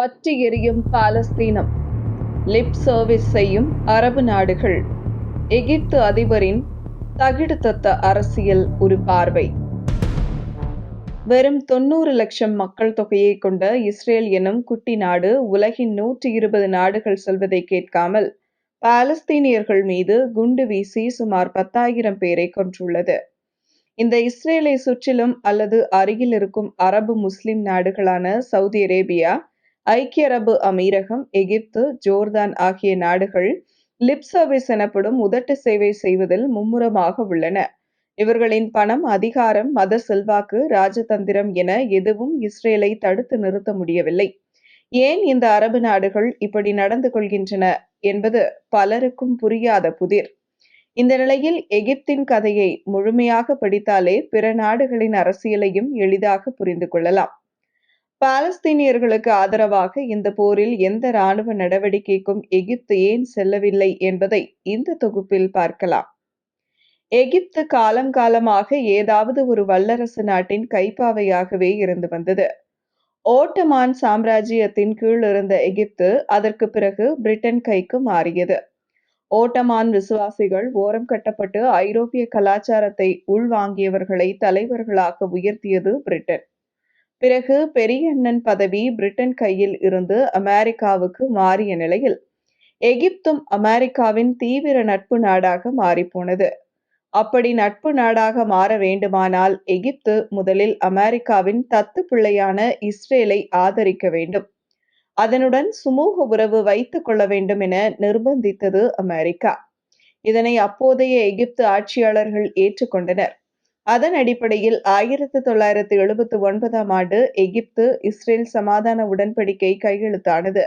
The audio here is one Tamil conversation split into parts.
பற்றி எரியும் பாலஸ்தீனம். லிப் சர்வீஸ் செய்யும் அரபு நாடுகள். எகிப்து அதிபரின் தகிடுத்தத்த அரசியல் ஒரு பார்வை. வெறும் தொண்ணூறு லட்சம் மக்கள் தொகையை கொண்ட இஸ்ரேல் எனும் குட்டி நாடு உலகின் நூற்றி இருபது நாடுகள் சொல்வதை கேட்காமல் பாலஸ்தீனியர்கள் மீது குண்டு வீசி சுமார் பத்தாயிரம் பேரை கொன்றுள்ளது. இந்த இஸ்ரேலை சுற்றிலும் அல்லது அருகில் இருக்கும் அரபு முஸ்லிம் நாடுகளான சவுதி அரேபியா ஐக்கிய அரபு அமீரகம் எகிப்து ஜோர்தான் ஆகிய நாடுகள் லிப் சர்வீஸ் எனப்படும் உதட்டு சேவை செய்வதில் மும்முரமாக உள்ளன. இவர்களின் பணம் அதிகாரம் மத செல்வாக்கு ராஜதந்திரம் என எதுவும் இஸ்ரேலை தடுத்து நிறுத்த முடியவில்லை. ஏன் இந்த அரபு நாடுகள் இப்படி நடந்து கொள்கின்றன என்பது பலருக்கும் புரியாத புதிர். இந்த நிலையில் எகிப்தின் கதையை முழுமையாக படித்தாலே பிற நாடுகளின் அரசியலையும் எளிதாக புரிந்து கொள்ளலாம். பாலஸ்தீனியர்களுக்கு ஆதரவாக இந்த போரில் எந்த இராணுவ நடவடிக்கைக்கும் எகிப்து ஏன் செல்லவில்லை என்பதை இந்த தொகுப்பில் பார்க்கலாம். எகிப்து காலங்காலமாக ஏதாவது ஒரு வல்லரசு நாட்டின் கைப்பாவையாகவே இருந்து வந்தது. ஓட்டமான் சாம்ராஜ்யத்தின் கீழ் இருந்த எகிப்து அதற்கு பிறகு பிரிட்டன் கைக்கு மாறியது. ஓட்டமான் விசுவாசிகள் ஓரம் கட்டப்பட்டு ஐரோப்பிய கலாச்சாரத்தை உள்வாங்கியவர்களை தலைவர்களாக உயர்த்தியது பிரிட்டன். பிறகு பெரியண்ணன் பதவி பிரிட்டன் கையில் இருந்து அமெரிக்காவுக்கு மாறிய நிலையில் எகிப்தும் அமெரிக்காவின் தீவிர நட்பு நாடாக மாறிப்போனது. அப்படி நட்பு நாடாக மாற வேண்டுமானால் எகிப்து முதலில் அமெரிக்காவின் தத்து பிள்ளையான இஸ்ரேலை ஆதரிக்க வேண்டும். அதனுடன் சுமூக உறவு வைத்துக் கொள்ள வேண்டும் என நிர்பந்தித்தது அமெரிக்கா. இதனை அப்போதைய எகிப்து ஆட்சியாளர்கள் ஏற்றுக்கொண்டனர். அதன் அடிப்படையில் ஆயிரத்தி தொள்ளாயிரத்தி எழுபத்தி ஒன்பதாம் ஆண்டு எகிப்து இஸ்ரேல் சமாதான உடன்படிக்கை கையெழுத்தானது.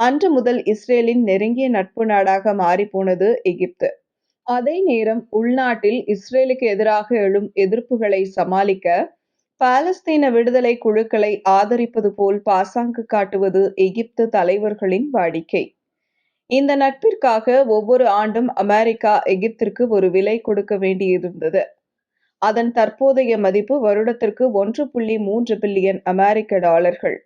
அன்று முதல் இஸ்ரேலின் நெருங்கிய நட்பு நாடாக மாறிப்போனது எகிப்து. அதே நேரம் உள்நாட்டில் இஸ்ரேலுக்கு எதிராக எழும் எதிர்ப்புகளை சமாளிக்க பாலஸ்தீன விடுதலை குழுக்களை ஆதரிப்பது போல் பாசாங்கு காட்டுவது எகிப்து தலைவர்களின் வாடிக்கை. இந்த நட்பிற்காக ஒவ்வொரு ஆண்டும் அமெரிக்கா எகிப்திற்கு ஒரு விலை கொடுக்க வேண்டியிருந்தது. அதன் தற்போதைய மதிப்பு வருடத்திற்கு ஒன்று புள்ளி மூன்று பில்லியன் அமெரிக்க டாலர்கள்.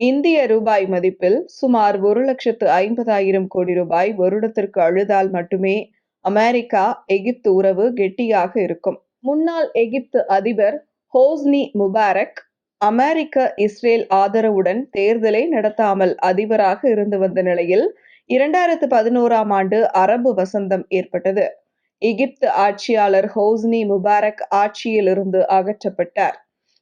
இந்திய ரூபாய் மதிப்பில் சுமார் ஒரு லட்சத்து ஐம்பதாயிரம் கோடி ரூபாய் வருடத்திற்கு அழுதால் மட்டுமே அமெரிக்கா எகிப்து உறவு கெட்டியாக இருக்கும். முன்னாள் எகிப்து அதிபர் ஹோஸ்னி முபாரக் அமெரிக்க இஸ்ரேல் ஆதரவுடன் தேர்தலை நடத்தாமல் அதிபராக இருந்து வந்த நிலையில் இரண்டாயிரத்து பதினோராம் ஆண்டு அரபு வசந்தம் ஏற்பட்டது. எகிப்து ஆட்சியாளர் ஹோஸ்னி முபாரக் ஆட்சியிலிருந்து அகற்றப்பட்டார்.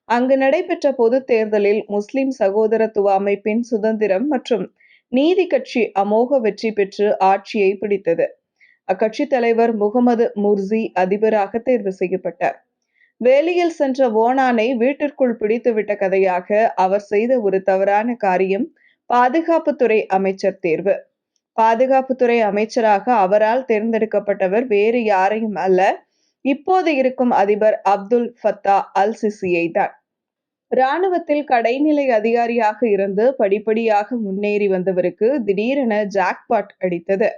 அங்கு நடைபெற்ற பொது தேர்தலில் முஸ்லிம் சகோதரத்துவ அமைப்பின் சுதந்திரம் மற்றும் நீதி கட்சி அமோக வெற்றி பெற்று ஆட்சியை பிடித்தது. அக்கட்சி தலைவர் முகமது முர்சி அதிபராக தேர்வு செய்யப்பட்டார். வேலியில் சென்ற ஓனானை வீட்டிற்குள் பிடித்துவிட்ட கதையாக அவர் செய்த ஒரு தவறான காரியம் பாதுகாப்புத்துறை அமைச்சர் தேர்வு. பாதுகாப்புத்துறை அமைச்சராக அவரால் தேர்ந்தெடுக்கப்பட்டவர் வேறு யாரையும் அல்ல. இப்போது இருக்கும் அதிபர் அப்துல் ஃபத்தா அல் சிசியை தான். இராணுவத்தில் கடைநிலை அதிகாரியாக இருந்து படிப்படியாக முன்னேறி வந்தவருக்கு திடீரென ஜாக்பாட் அடித்தது.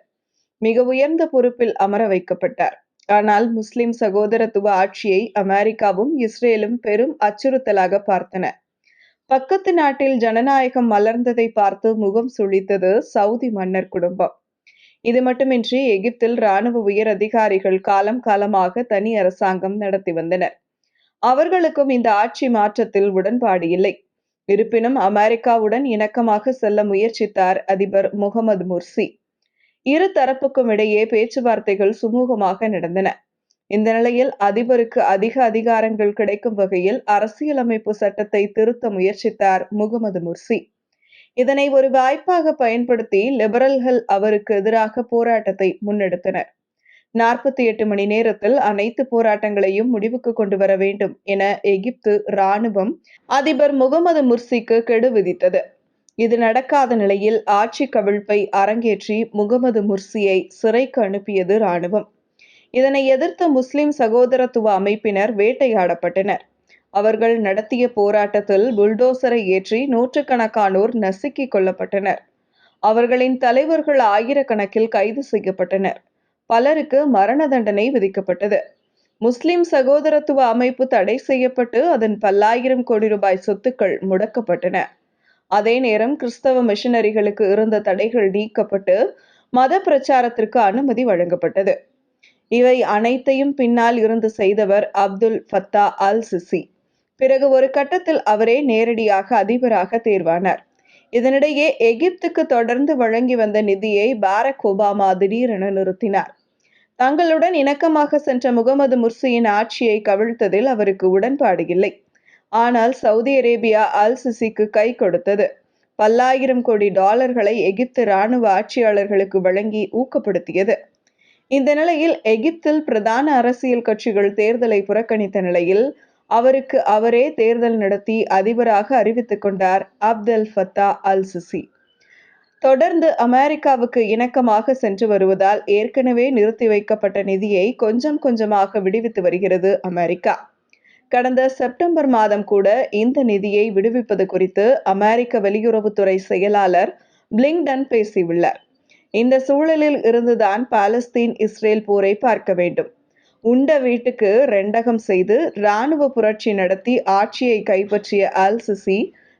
மிக உயர்ந்த பொறுப்பில் அமர வைக்கப்பட்டார். ஆனால் முஸ்லிம் சகோதரத்துவ ஆட்சியை அமெரிக்காவும் இஸ்ரேலும் பெரும் அச்சுறுத்தலாக பார்த்தன. பக்கத்து நாட்டில் ஜனநாயகம் மலர்ந்ததை பார்த்து முகம் சுழித்தது சவுதி மன்னர் குடும்பம். இது மட்டுமின்றி எகிப்தில் இராணுவ உயர் அதிகாரிகள் காலம் காலமாக தனி அரசாங்கம் நடத்தி வந்தனர். அவர்களுக்கும் இந்த ஆட்சி மாற்றத்தில் உடன்பாடு இல்லை. இருப்பினும் அமெரிக்காவுடன் இணக்கமாக செல்ல முயற்சித்தார் அதிபர் முகமது முர்சி. இரு தரப்புக்கும் இடையே பேச்சுவார்த்தைகள் சுமூகமாக நடந்தன. இந்த நிலையில் அதிபருக்கு அதிக அதிகாரங்கள் கிடைக்கும் வகையில் அரசியலமைப்பு சட்டத்தை திருத்த முயற்சித்தார் முகமது முர்சி. இதனை ஒரு வாய்ப்பாக பயன்படுத்தி லிபரல்கள் அவருக்கு எதிராக போராட்டத்தை முன்னெடுத்தனர். நாற்பத்தி எட்டு மணி நேரத்தில் அனைத்து போராட்டங்களையும் முடிவுக்கு கொண்டு வர வேண்டும் என எகிப்து இராணுவம் அதிபர் முகமது முர்சிக்கு கெடு விதித்தது. இது நடக்காத நிலையில் ஆட்சி கவிழ்ப்பை அரங்கேற்றி முகமது முர்சியை சிறைக்கு அனுப்பியது இராணுவம். இதனை எதிர்த்த முஸ்லிம் சகோதரத்துவ அமைப்பினர் வேட்டையாடப்பட்டனர். அவர்கள் நடத்திய போராட்டத்தில் புல்டோசரை ஏற்றி நூற்றுக்கணக்கானோர் நசுக்கிக் கொல்லப்பட்டனர். அவர்களின் தலைவர்கள் ஆயிரக்கணக்கில் கைது செய்யப்பட்டனர். பலருக்கு மரண தண்டனை விதிக்கப்பட்டது. முஸ்லிம் சகோதரத்துவ அமைப்பு தடை செய்யப்பட்டு அதன் பல்லாயிரம் கோடி ரூபாய் சொத்துக்கள் முடக்கப்பட்டன. அதே நேரம் கிறிஸ்தவ மிஷனரிகளுக்கு இருந்த தடைகள் நீக்கப்பட்டு மத பிரச்சாரத்திற்கு அனுமதி வழங்கப்பட்டது. இவை அனைத்தையும் பின்னால் இருந்து செய்தவர் அப்துல் ஃபத்தா அல் சிசி பிறகு ஒரு கட்டத்தில் அவரே நேரடியாக அதிபராக தேர்வானார். இதனிடையே எகிப்துக்கு தொடர்ந்து வழங்கி வந்த நிதியை பாரக் ஒபாமா திடீரென நிறுத்தினார். தங்களுடன் இணக்கமாக சென்ற முகமது முர்சியின் ஆட்சியை கவிழ்த்ததில் அவருக்கு உடன்பாடு இல்லை ஆனால் சவுதி அரேபியா அல் சிசிக்கு கை கொடுத்தது. பல்லாயிரம் கோடி டாலர்களை எகிப்து இராணுவ ஆட்சியாளர்களுக்கு வழங்கி ஊக்கப்படுத்தியது. இந்த நிலையில் எகிப்தில் பிரதான அரசியல் கட்சிகள் தேர்தலை புறக்கணித்த நிலையில் அவருக்கு அவரே தேர்தல் நடத்தி அதிபராக அறிவித்துக் கொண்டார் அப்தல் ஃபத்தா அல் சிசி தொடர்ந்து அமெரிக்காவுக்கு இணக்கமாக சென்று வருவதால் ஏற்கனவே நிறுத்தி வைக்கப்பட்ட நிதியை கொஞ்சம் கொஞ்சமாக விடுவித்து வருகிறது அமெரிக்கா. கடந்த செப்டம்பர் மாதம் கூட இந்த நிதியை விடுவிப்பது குறித்து அமெரிக்க வெளியுறவுத்துறை செயலாளர் பிளிங்டன் பேசியுள்ளார். இந்த சூழலில் இருந்துதான் பாலஸ்தீன் இஸ்ரேல் போரை பார்க்க வேண்டும். உண்ட வீட்டுக்கு ரெண்டகம் செய்து இராணுவ புரட்சி நடத்தி ஆட்சியை கைப்பற்றிய அல் சிசி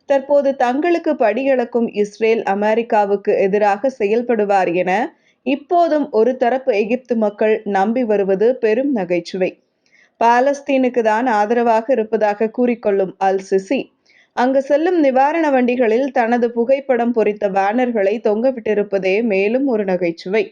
தற்போது தங்களுக்கு படியளக்கும் இஸ்ரேல் அமெரிக்காவுக்கு எதிராக செயல்படுவார் என இப்போதும் ஒரு தரப்பு எகிப்து மக்கள் நம்பி வருவது பெரும் நகைச்சுவை. பாலஸ்தீனுக்கு தான் ஆதரவாக இருப்பதாக கூறிக்கொள்ளும் அல் சிசி அங்கு செல்லும் நிவாரண வண்டிகளில் தனது புகைப்படம் பொறித்த பேனர்களை தொங்கவிட்டிருப்பதே மேலும் ஒரு நகைச்சுவை.